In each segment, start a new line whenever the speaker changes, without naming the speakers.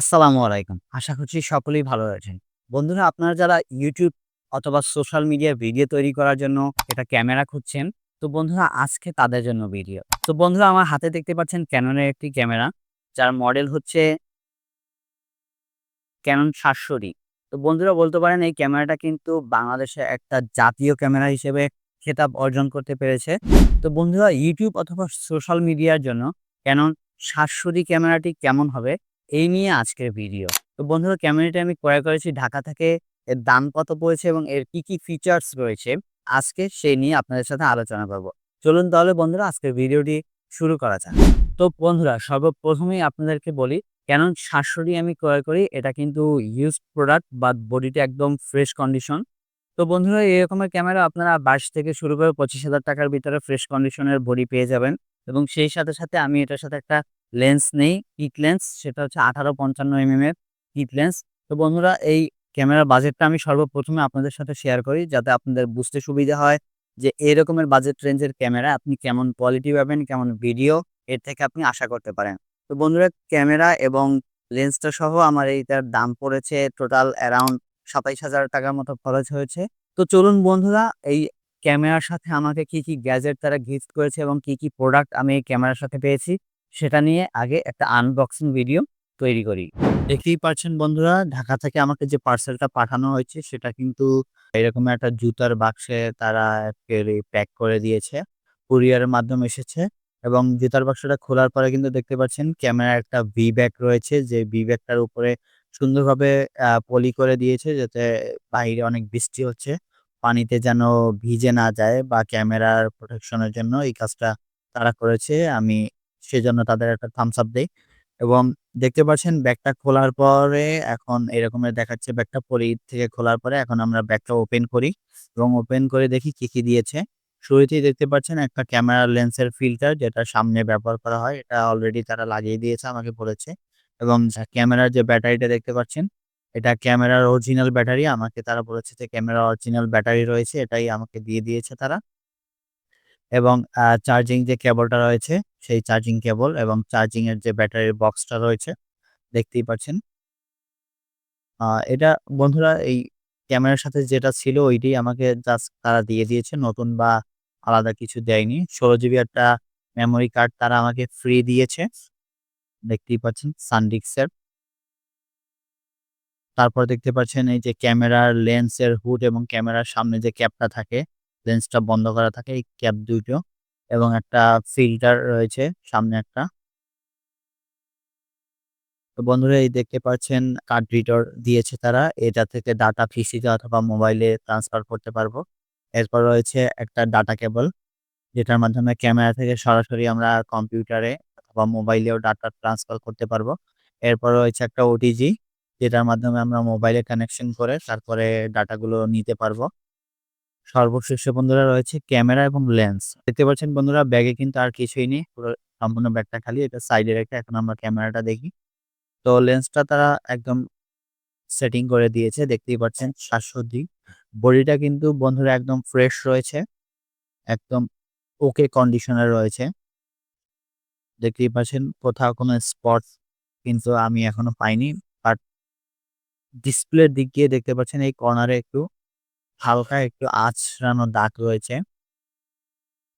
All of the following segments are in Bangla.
আসসালামু আলাইকুম। আশা করছি সকলেই ভালো আছেন। বন্ধুরা আপনারা যারা ইউটিউব অথবা সোশ্যাল মিডিয়ায় ভিডিও তৈরি করার জন্য একটা ক্যামেরা খুঁজছেন, তো বন্ধুরা আজকে তাদের জন্য ভিডিও। তো বন্ধুরা আমার হাতে দেখতে পাচ্ছেন ক্যাননের একটি ক্যামেরা, যার মডেল হচ্ছে Canon 700D তো বন্ধুরা বলতে পারেন এই ক্যামেরাটা কিন্তু বাংলাদেশে একটা জাতীয় ক্যামেরা হিসেবে খেতাব অর্জন করতে পেরেছে। তো বন্ধুরা ইউটিউব অথবা সোশ্যাল মিডিয়ার জন্য Canon 700D ক্যামেরাটি কেমন হবে এই নিয়ে আজকের ভিডিও। তো বন্ধুরা ক্যামেরাটি আমি ক্রয় করেছি ঢাকা থেকে। এর দাম কত পড়েছে এবং এর কি, কি ফিচার্স রয়েছে আজকে সেই নিয়ে আপনাদের সাথে আলোচনা করব। চলুন তাহলে বন্ধুরা আজকের ভিডিওটি শুরু করা যাক। তো বন্ধুরা সর্বপ্রথমেই আপনাদেরকে বলি Canon 700D আমি ক্রয় করি এটা কিন্তু ইউজড প্রোডাক্ট বা বডিটা একদম ফ্রেশ কন্ডিশন। তো বন্ধুরা এরকমের ক্যামেরা আপনারা ২২ থেকে শুরু করে ২৫,০০০ টাকার ভিতরে ফ্রেশ কন্ডিশনের বডি পেয়ে যাবেন এবং সেই সাথে, সাথে আমি এটার সাথে একটা লেন্স নেই, কিট লেন্স সেটা হচ্ছে 18-55 এমএম এর কিট লেন্স। তো বন্ধুরা এই ক্যামেরার বাজেটটা আমি সর্বপ্রথমে আপনাদের সাথে শেয়ার করি যাতে আপনাদের বুঝতে সুবিধা হয় যে এই রকমের বাজেট রেঞ্জের ক্যামেরা আপনি কেমন কোয়ালিটি পাবেন, কেমন ভিডিও এর থেকে আপনি আশা করতে পারেন। তো বন্ধুরা ক্যামেরা এবং লেন্সটা সহ আমার এইটার দাম পড়েছে টোটাল অ্যারাউন্ড ২৭,০০০ টাকার মতো খরচ হয়েছে। তো চলুন বন্ধুরা এই ক্যামেরার সাথে আমাকে কি, কি গ্যাজেট তারা গিফট করেছে এবং কি, কি প্রোডাক্ট আমি এই ক্যামেরার সাথে পেয়েছি সেটা নিয়ে আগে একটা আনবক্সিং ভিডিও তৈরি করি। দেখতেই পাচ্ছেন বন্ধুরা, ঢাকা থেকে আমাকে যে পার্সেলটা পাঠানো হয়েছে, সেটা কিন্তু এরকম একটা জুতার বাক্সে তারা প্যাক করে দিয়েছে। কুরিয়ারের মাধ্যমে এসেছে এবং জুতার বাক্সটা খোলার পরে কিন্তু দেখতে পাচ্ছেন ক্যামেরার একটা ভি ব্যাক রয়েছে, যে ভি ব্যাকটার উপরে সুন্দরভাবে পলি করে দিয়েছে যাতে বাইরে অনেক বৃষ্টি হচ্ছে। পানিতে যেন ভিজে না যায় বা ক্যামেরার প্রোটেকশন এর জন্য এই কাজটা তারা করেছে। আমি সেজন্য তাদের একটা থামস আপ দেই এবং দেখতে পাচ্ছেন ব্যাগটা খোলার পরে এখন এরকমের দেখাচ্ছে ব্যাগটা পলি থেকে খোলার পরে এখন আমরা ব্যাগটা ওপেন করি এবং ওপেন করে দেখি কি, কি দিয়েছে। শুরুতেই দেখতে পাচ্ছেন একটা ক্যামেরা লেন্সের ফিল্টার যেটা সামনে ব্যবহার করা হয়। এটা অলরেডি তারা লাগিয়ে দিয়েছে আমাকে বলেছে এবং ক্যামেরার যে ব্যাটারিটা দেখতে পাচ্ছেন এটা ক্যামেরার অরিজিনাল ব্যাটারি। আমাকে তারা বলেছে যে ক্যামেরার অরিজিনাল ব্যাটারি রয়েছে এটাই আমাকে দিয়ে দিয়েছে তারা। এবং চার্জিং যে কেবলটা রয়েছে সেই চার্জিং কেবল এবং চার্জিং এর যে ব্যাটারির বক্সটা রয়েছে দেখতেই পাচ্ছেন। এটা বন্ধুরা এই ক্যামেরার সাথে যেটা ছিল ওইটাই আমাকে জাস্ট তারা দিয়ে দিয়েছে। নতুন বা আলাদা কিছু দেয়নি। ১৬ জিবি একটা মেমোরি কার্ড তারা আমাকে ফ্রি দিয়েছে। দেখতেই পাচ্ছেন SanDisk তারপর দেখতে পাচ্ছেন এই যে ক্যামেরার লেন্সের হুড এবং ক্যামেরার সামনে যে ক্যাপটা থাকে, লেন্সটা বন্ধ করা থাকে, এই ক্যাপ দুটো এবং একটা ফিল্টার রয়েছে সামনে একটা। তো বন্ধুরা, এই দেখতে পাচ্ছেন কার্ড রিডার দিয়েছে তারা। এটা থেকে ডাটা পিসিতে অথবা মোবাইলে ট্রান্সফার করতে পারব। এরপর রয়েছে একটা ডাটা কেবল, যেটার মাধ্যমে ক্যামেরা থেকে সরাসরি আমরা কম্পিউটারে অথবা মোবাইলেও ডাটা ট্রান্সফার করতে পারব। এরপর রয়েছে একটা ওটিজি যেটার মাধ্যমে আমরা মোবাইলে কানেকশন করে তারপরে ডাটাগুলো নিতে পারব। সর্বশেষে বন্ধুরা রয়েছে ক্যামেরা এবং লেন্স। দেখতে পাচ্ছেন বন্ধুরা, ব্যাগে কিন্তু আর কিছুই নেই। পুরো সম্পূর্ণ ব্যাগটা খালি। এটা সাইডে রেখে এখন আমরা ক্যামেরাটা দেখি। তো লেন্সটা তারা একদম সেটিং করে দিয়েছে। দেখতেই পাচ্ছেন ৭০০D বডিটা কিন্তু বন্ধুরা একদম ফ্রেশ রয়েছে। একদম ওকে কন্ডিশনে রয়েছে। দেখতেই পাচ্ছেন, কোথাও কোনো স্পট কিন্তু আমি এখনও পাইনি। বাট ডিসপ্লের দিক দিয়ে দেখতে পাচ্ছেন, এই কর্নারে একটু হালকা একটু আঁচড়ানো দাগ রয়েছে।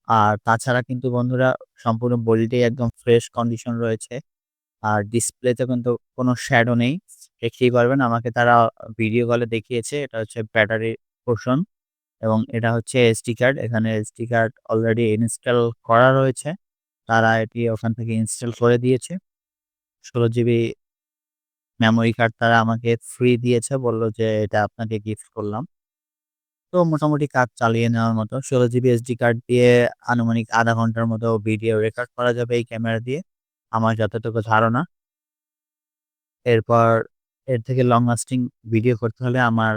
আর তাছাড়া কিন্তু বন্ধুরা সম্পূর্ণ বডিটাই একদম ফ্রেশ কন্ডিশন রয়েছে। আর ডিসপ্লেতে কিন্তু কোনো শ্যাডো নেই। দেখতেই পারবেন আমাকে তারা ভিডিও কলে দেখিয়েছে। এটা হচ্ছে ব্যাটারি পোর্শন এবং এটা হচ্ছে এসডি কার্ড। এখানে এসডি কার্ড অলরেডি ইনস্টল করা রয়েছে। তারা এটি ওখান থেকে ইনস্টল করে দিয়েছে। ১৬ জিবি মেমোরি কার্ড তারা আমাকে ফ্রি দিয়েছে। বলল যে, এটা আপনাকে গিফট করলাম। তো মোটামুটি কাজ চালিয়ে নেওয়ার মতো ১৬ জিবি এসডি কার্ড দিয়ে আনুমানিক আধা ঘণ্টার মতো ভিডিও রেকর্ড করা যাবে এই ক্যামেরা দিয়ে। আমার যতটুকু ধারণা। এরপর এর থেকে লং লাস্টিং ভিডিও করতে হলে আমার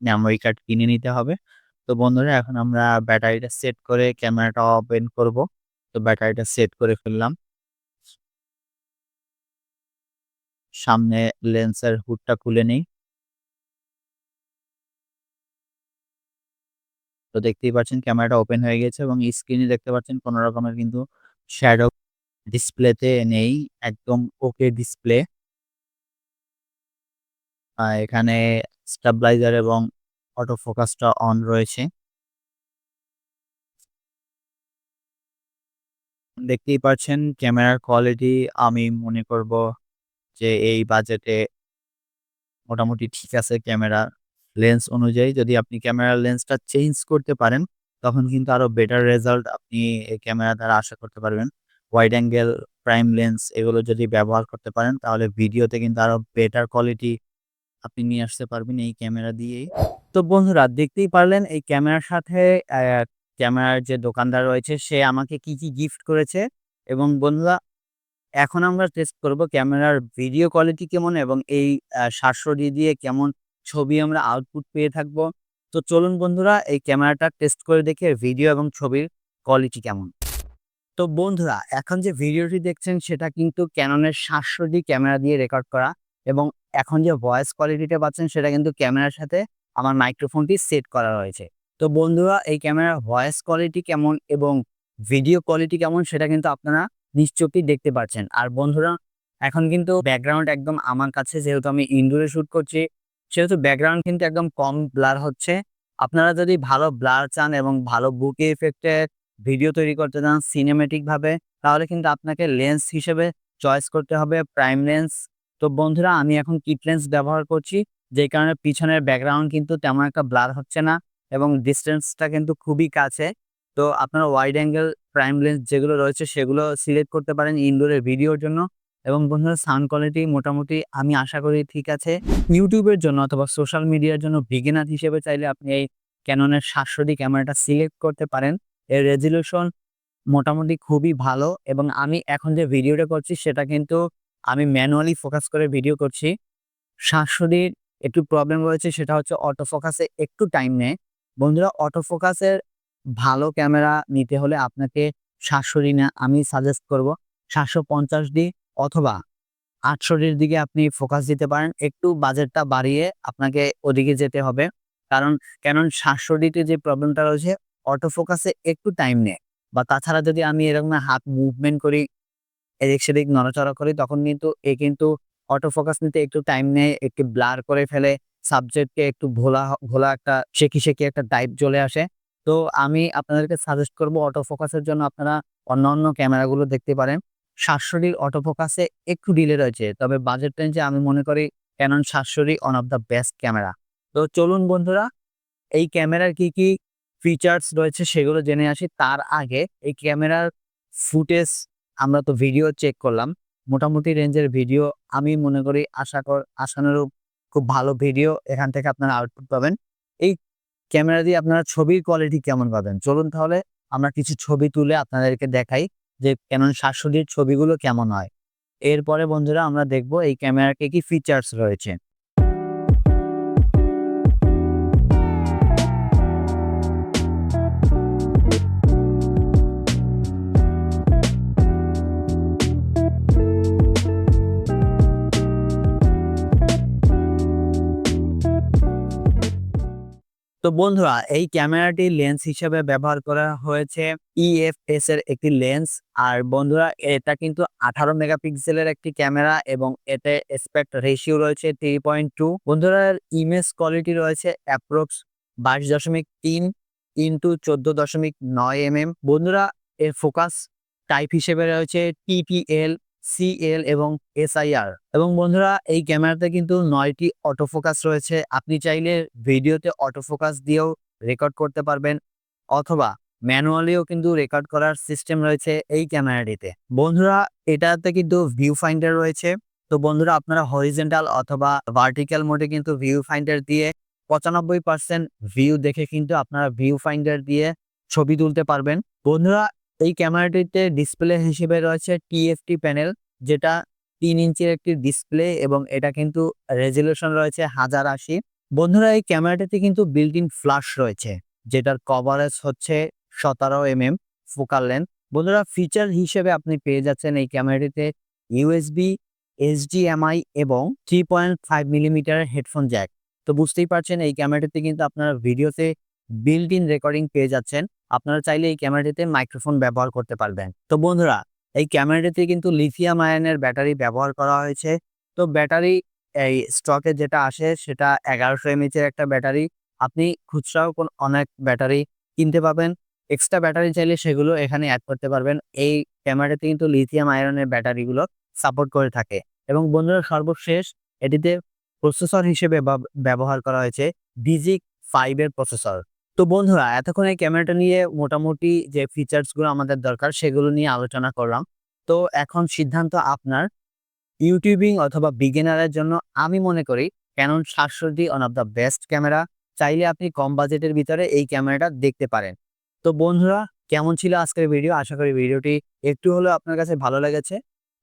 মেমোরি কার্ড কিনে নিতে হবে। তো বন্ধুরা, এখন আমরা ব্যাটারিটা সেট করে ক্যামেরাটা ওপেন করব। তো ব্যাটারিটা সেট করে ফেললাম। সামনে লেন্সের হুডটা খুলে নেই। তো দেখতেই পাচ্ছেন ক্যামেরাটা ওপেন হয়ে গেছে এবং স্ক্রিনে দেখতে পাচ্ছেন কোনো রকমের কিন্তু শ্যাডো ডিসপ্লেতে নেই, একদম ওকে ডিসপ্লে এখানে স্টাবলাইজার এবং অটো ফোকাসটা অন রয়েছে। দেখতেই পাচ্ছেন ক্যামেরার কোয়ালিটি আমি মনে করব যে এই বাজেটে মোটামুটি ঠিক আছে ক্যামেরা লেন্স অনুযায়ী যদি আপনি ক্যামেরার লেন্সটা চেঞ্জ করতে পারেন, তখন কিন্তু আরও বেটার রেজাল্ট আপনি এই ক্যামেরা দ্বারা আশা করতে পারবেন। ওয়াইড অ্যাঙ্গেল প্রাইম লেন্স এগুলো যদি ব্যবহার করতে পারেন, তাহলে ভিডিওতে কিন্তু আরও বেটার কোয়ালিটি আপনি নিয়ে আসতে পারবেন এই ক্যামেরা দিয়েই। তো বন্ধুরা, দেখতেই পারলেন এই ক্যামেরার সাথে ক্যামেরার যে দোকানদার রয়েছে, সে আমাকে কি কি গিফট করেছে। এবং বন্ধুরা, এখন আমরা টেস্ট করব ক্যামেরার ভিডিও কোয়ালিটি কেমন এবং এই ডি দিয়ে কেমন ছবি আমরা আউটপুট পেয়ে থাকব। তো চলুন বন্ধুরা, এই ক্যামেরাটা টেস্ট করে দেখে ভিডিও এবং ছবির কোয়ালিটি কেমন। তো বন্ধুরা, এখন যে ভিডিওটি দেখছেন, সেটা কিন্তু ক্যাননের সাতশো ডি ক্যামেরা দিয়ে রেকর্ড করা এবং এখন যে ভয়েস কোয়ালিটিটা পাচ্ছেন, সেটা কিন্তু ক্যামেরার সাথে আমার মাইক্রোফোনটি সেট করা রয়েছে। তো বন্ধুরা, এই ক্যামেরার ভয়েস কোয়ালিটি কেমন এবং ভিডিও কোয়ালিটি কেমন, সেটা কিন্তু আপনারা নিশ্চয়ই দেখতে পাচ্ছেন আর বন্ধুরা, এখন কিন্তু ব্যাকগ্রাউন্ড একদম আমার কাছে, যেহেতু আমি ইনডোরে শ্যুট করছি সেহেতু ব্যাকগ্রাউন্ড কিন্তু একদম কম ব্লার হচ্ছে, আপনারা যদি ভালো ব্লার চান এবং ভালো বুকে ইফেক্টের ভিডিও তৈরি করতে চান সিনেমেটিক ভাবে, তাহলে কিন্তু আপনাকে লেন্স হিসেবে চয়েস করতে হবে প্রাইম লেন্স তো বন্ধুরা, আমি এখন কিট লেন্স ব্যবহার করছি, যে কারণে পিছনের ব্যাকগ্রাউন্ড কিন্তু তেমন একটা ব্লার হচ্ছে না এবং ডিস্টেন্সটা কিন্তু খুবই কাছে। তো আপনারা ওয়াইড অ্যাঙ্গেল প্রাইম লেন্স যেগুলো রয়েছে সেগুলো সিলেক্ট করতে পারেন ইনডোরের ভিডিওর জন্য। এবং বন্ধুরা সাউন্ড কোয়ালিটি মোটামুটি আমি আশা করি ঠিক আছে। ইউটিউবের জন্য অথবা সোশ্যাল মিডিয়ার জন্য বিগিনার হিসেবে চাইলে আপনি এই ক্যাননের সাতশো ডি ক্যামেরাটা সিলেক্ট করতে পারেন। এর রেজলিউশন মোটামুটি খুবই ভালো এবং আমি এখন যে ভিডিওটা করছি, সেটা কিন্তু আমি ম্যানুয়ালি ফোকাস করে ভিডিও করছি। ডির একটু প্রবলেম রয়েছে, সেটা হচ্ছে অটো ফোকাসে একটু টাইম নেয়। বন্ধুরা অটো ফোকাসের ভালো ক্যামেরা নিতে হলে আপনাকে ডি না, আমি সাজেস্ট করব। সাতশো পঞ্চাশ ডি অথবা আটশোটির দিকে আপনি ফোকাস দিতে পারেন, একটু বাজেটটা বাড়িয়ে আপনাকে ওদিকে যেতে হবে। কারণ কেন সাতশো ডিতে যে প্রবলেমটা রয়েছে অটো ফোকাসে একটু টাইম নেয়। বা তাছাড়া যদি আমি এরকম হাত মুভমেন্ট করি, এদিক সেদিক নড়াচড়া করি, তখন কিন্তু এ কিন্তু অটো ফোকাস নিতে একটু টাইম নেয়, একটু ব্লার করে ফেলে সাবজেক্টকে একটু ভোলা ভোলা একটা শেখি শেখি একটা টাইপ চলে আসে। তো আমি আপনাদেরকে সাজেস্ট করব অটো ফোকাসের জন্য আপনারা অন্য অন্য ক্যামেরাগুলো দেখতে পারেন। সাতশোটির অটো ফোকাসে একটু ডিলে রয়েছে। তবে বাজেট রেঞ্জে আমি মনে করি Canon সাতশোটি one of the best camera তো চলুন বন্ধুরা, এই ক্যামেরার কি কি ফিচার্স রয়েছে সেগুলো জেনে আসি। তার আগে এই ক্যামেরার ফুটেজ আমরা তো ভিডিও চেক করলাম। মোটামুটি রেঞ্জের ভিডিও আমি মনে করি আশা কর, আশানুরূপ খুব ভালো ভিডিও এখান থেকে আপনারা আউটপুট পাবেন। এই ক্যামেরা দিয়ে আপনারা ছবির কোয়ালিটি কেমন পাবেন? চলুন তাহলে আমরা কিছু ছবি তুলে আপনাদেরকে দেখাই। যে ক্যানন সাতশো ছবিগুলো কেমন হয়। এরপরে বন্ধুরা আমরা দেখব এই ক্যামেরাকে কি ফিচার্স রয়েছে। তো বন্ধুরা, এই ক্যামেরাটি লেন্স হিসেবে ব্যবহার করা হয়েছে ইএফএস এর একটি লেন্স। আর বন্ধুরা, এটা কিন্তু আঠারো মেগাপিক্সেলের একটি ক্যামেরা এবং এতে এসপেক্ট রেশিও রয়েছে থ্রি পয়েন্ট টু বন্ধুরা ইমেজ কোয়ালিটি রয়েছে অ্যাপ্রক্স বাইশ দশমিক তিন ইন্টু চোদ্দ দশমিক নয় এম এম বন্ধুরা, এর ফোকাস টাইপ হিসেবে রয়েছে টিপিএল সিএল এবং এসআইআর এবং বন্ধুরা, এই ক্যামেরাতে কিন্তু নয়টি অটোফোকাস রয়েছে। আপনি চাইলে ভিডিওতে অটোফোকাস দিয়েও রেকর্ড করতে পারবেন, অথবা ম্যানুয়ালিও কিন্তু রেকর্ড করার সিস্টেম রয়েছে এই ক্যামেরাটিতে। বন্ধুরা, এটাতে কিন্তু ভিউ ফাইন্ডার রয়েছে। তো বন্ধুরা, আপনারা হরিজেন্টাল অথবা ভার্টিক্যাল মোডে কিন্তু ভিউ ফাইন্ডার দিয়ে পঁচানব্বই পার্সেন্ট ভিউ দেখে কিন্তু আপনারা ভিউ ফাইন্ডার দিয়ে ছবি তুলতে পারবেন। বন্ধুরা এই ক্যামেরাটিতে ডিসপ্লে হিসেবে রয়েছে টিএফটি প্যানেল, যেটা তিন ইঞ্চির একটি ডিসপ্লে এবং এটা কিন্তু রেজলিউশন রয়েছে হাজার আশি। বন্ধুরা, এই ক্যামেরাটিতে কিন্তু বিল্ট ইন ফ্লাশ রয়েছে, যেটার কভারেজ হচ্ছে সতেরো এম এম ফোকাল লেন্থ বন্ধুরা ফিচার হিসেবে আপনি পেয়ে যাচ্ছেন এই ক্যামেরাটিতে ইউএসবি এইচডিএমআই এবং three point five millimetre headphone jack তো বুঝতেই পারছেন, এই ক্যামেরাটিতে কিন্তু আপনারা ভিডিওতে বিল্ট ইন রেকর্ডিং পেয়ে যাচ্ছেন। আপনারা চাইলে এই ক্যামেরাটিতে মাইক্রোফোন ব্যবহার করতে পারবেন। তো বন্ধুরা, এই ক্যামেরাটিতে কিন্তু লিথিয়াম আয়নের ব্যাটারি ব্যবহার করা হয়েছে। তো ব্যাটারি এই স্টকে যেটা আসে, সেটা এগারোশো এমএচের একটা ব্যাটারি আপনি খুচরাও কোন অনেক ব্যাটারি কিনতে পাবেন। এক্সট্রা ব্যাটারি চাইলে সেগুলো এখানে অ্যাড করতে পারবেন। এই ক্যামেরাতে কিন্তু লিথিয়াম আয়রনের ব্যাটারিগুলো সাপোর্ট করে থাকে। এবং বন্ধুরা, সর্বশেষ এটিতে প্রসেসর হিসেবে ব্যবহার করা হয়েছে। ডিজিক ফাইভের প্রসেসর তো বন্ধুরা, এতক্ষণ এই ক্যামেরাটা নিয়ে মোটামুটি যে ফিচার্সগুলো আমাদের দরকার, সেগুলো নিয়ে আলোচনা করলাম। তো এখন সিদ্ধান্ত আপনার। ইউটিউবিং অথবা বিগিনারের জন্য আমি মনে করি ক্যানন সাতষট্টি one of the best camera চাইলে আপনি কম বাজেটের ভিতরে এই ক্যামেরাটা দেখতে পারেন। তো বন্ধুরা, কেমন ছিল আজকের ভিডিও আশা করি ভিডিওটি একটু হলেও আপনার কাছে ভালো লেগেছে।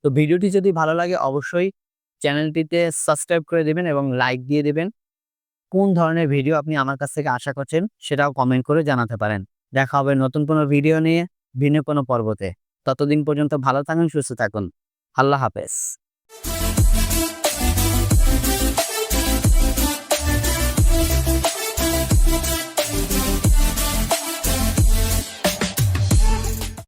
তো ভিডিওটি যদি ভালো লাগে, অবশ্যই চ্যানেলটিতে সাবস্ক্রাইব করে দেবেন এবং লাইক দিয়ে দেবেন। কোন ধরনের ভিডিও আপনি আমার কাছ থেকে আশা করছেন সেটাও কমেন্ট করে জানাতে পারেন। দেখা হবে নতুন কোনো ভিডিও নিয়ে ভিন্ন কোনো পর্বতে। ততদিন পর্যন্ত ভালো থাকুন, সুস্থ থাকুন। আল্লাহ হাফেজ।